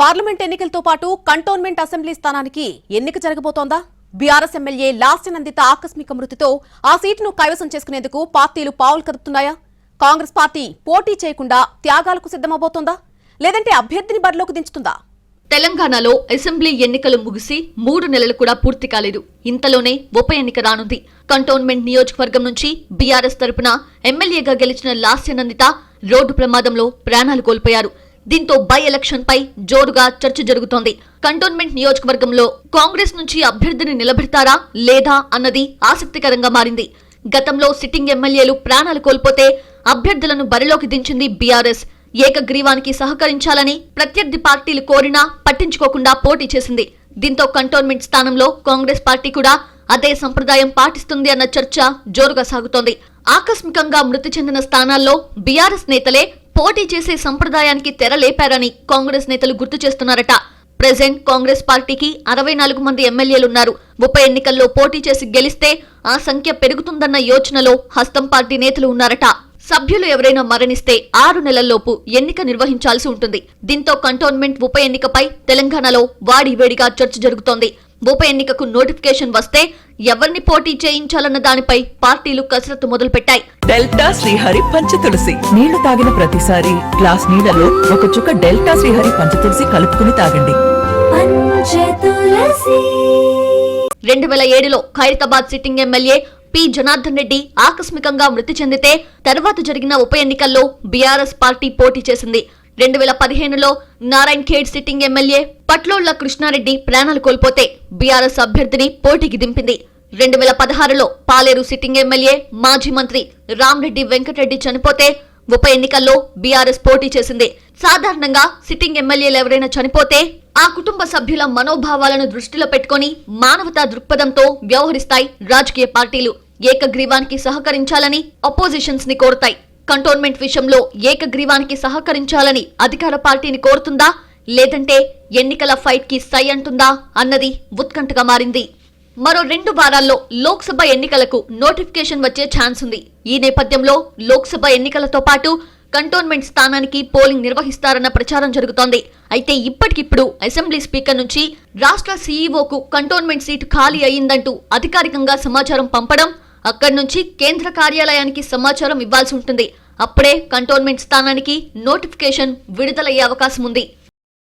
Parliament ఎన్నికలతో పాటు cantonment assembly స్థానానికి ఎన్నిక జరగబోతోందా? బీఆర్ఎస్ ఎమ్మెల్యే లాస్య నందిత ఆకస్మిక మృతితో ఆ సీటును కైవసం చేసుకునేందుకు పార్టీలు పావులు కదుపుతున్నాయా? కాంగ్రెస్ పార్టీ పోటీ చేయకుండా త్యాగాలకు సిద్ధమబోతోందా లేదంటే అభ్యర్థిని బరిలోకి దించుతుందా? తెలంగాణలో అసెంబ్లీ ఎన్నికలు ముగిసి మూడు నెలలు కూడా పూర్తి కాలేదు. ఇంతలోనే ఉప ఎన్నిక రానుంది. కంటోన్మెంట్ నియోజకవర్గం నుంచి బీఆర్ఎస్ తరపున ఎమ్మెల్యేగా గెలిచిన లాస్యనందిత రోడ్డు ప్రమాదంలో ప్రాణాలు కోల్పోయారు. దీంతో బై ఎలక్షన్ పై జోరుగా చర్చ జరుగుతోంది. కంటోన్మెంట్ నియోజకవర్గంలో కాంగ్రెస్ నుంచి అభ్యర్థిని నిలబెడతారా లేదా అన్నది ఆసక్తికరంగా మారింది. గతంలో సిట్టింగ్ ఎమ్మెల్యేలు ప్రాణాలు కోల్పోతే అభ్యర్థులను బరిలోకి దించింది బీఆర్ఎస్. ఏకగ్రీవానికి సహకరించాలని ప్రత్యర్థి పార్టీలు కోరినా పట్టించుకోకుండా పోటీ చేసింది. దీంతో కంటోన్మెంట్ స్థానంలో కాంగ్రెస్ పార్టీ కూడా అదే సంప్రదాయం పాటిస్తుంది అన్న చర్చ జోరుగా సాగుతోంది. ఆకస్మికంగా మృతి చెందిన స్థానాల్లో బీఆర్ఎస్ నేతలే పోటీ చేసే సంప్రదాయానికి తెరలేపారని కాంగ్రెస్ నేతలు గుర్తు చేస్తున్నారట. ప్రెసెంట్ కాంగ్రెస్ పార్టీకి అరవై నాలుగు మంది ఎమ్మెల్యేలున్నారు. ఉప ఎన్నికల్లో పోటీ చేసి గెలిస్తే ఆ సంఖ్య పెరుగుతుందన్న యోచనలో హస్తం పార్టీ నేతలు ఉన్నారట. సభ్యులు ఎవరైనా మరణిస్తే ఆరు నెలల్లోపు ఎన్నిక నిర్వహించాల్సి ఉంటుంది. దీంతో కంటోన్మెంట్ ఉప ఎన్నికపై తెలంగాణలో వాడివేడిగా చర్చ జరుగుతోంది. ఉప ఎన్నికకు నోటిఫికేషన్ వస్తే ఎవరిని పోటీ చేయించాలన్న దానిపై పార్టీలు కసరత్తు మొదలుపెట్టాయి. డెల్టా శ్రీహరి పంచతులసి. నీళ్ళు తాగిన ప్రతిసారి గ్లాస్ నీళ్ళలో ఒక చుక్క డెల్టా శ్రీహరి పంచతులసి కలుపుకుని తాగండి. పంచతులసి. రెండు వేల ఏడులో Khairatabad sitting MLA P. Janardhan Reddy ఆకస్మికంగా మృతి చెందితే తర్వాత జరిగిన ఉప ఎన్నికల్లో బీఆర్ఎస్ పార్టీ పోటీ చేసింది. రెండు వేల పదిహేనులో నారాయణ్ ఖేడ్ సిట్టింగ్ ఎమ్మెల్యే పట్లోళ్ళ కృష్ణారెడ్డి ప్రాణాలు కోల్పోతే బీఆర్ఎస్ అభ్యర్థిని పోటీకి దింపింది. రెండు వేల పదహారులో పాలేరు సిట్టింగ్ ఎమ్మెల్యే మాజీ మంత్రి రామ్రెడ్డి వెంకటరెడ్డి చనిపోతే ఉప ఎన్నికల్లో బీఆర్ఎస్ పోటీ చేసింది. సాధారణంగా సిట్టింగ్ ఎమ్మెల్యేలు ఎవరైనా చనిపోతే ఆ కుటుంబ సభ్యుల మనోభావాలను దృష్టిలో పెట్టుకొని మానవతా దృక్పథంతో వ్యవహరిస్తాయి రాజకీయ పార్టీలు. ఏకగ్రీవానికి సహకరించాలని అపోజిషన్స్ని కోరుతాయి. కంటోన్మెంట్ విషయంలో ఏకగ్రీవానికి సహకరించాలని అధికార పార్టీని కోరుతుందా? లేదంటే ఎన్నికల ఫైట్కి సై అంటుందా? అన్నది ఉత్కంఠగా మారింది. మరో రెండు వారాల్లో లోక్సభ ఎన్నికలకు నోటిఫికేషన్ వచ్చే ఛాన్స్ ఉంది. ఈ నేపథ్యంలో లోక్సభ ఎన్నికలతో పాటు కంటోన్మెంట్ స్థానానికి పోలింగ్ నిర్వహిస్తారన్న ప్రచారం జరుగుతోంది. అయితే ఇప్పటికిప్పుడు అసెంబ్లీ స్పీకర్ నుంచి రాష్ట్ర సీఈఓకు కంటోన్మెంట్ సీటు ఖాళీ అయిందంటూ అధికారికంగా సమాచారం పంపడం అక్కడి నుంచి కేంద్ర కార్యాలయానికి సమాచారం ఇవ్వాల్సి ఉంటుంది. అప్పుడే కంటోన్మెంట్ స్థానానికి నోటిఫికేషన్ విడుదలయ్యే అవకాశం ఉంది.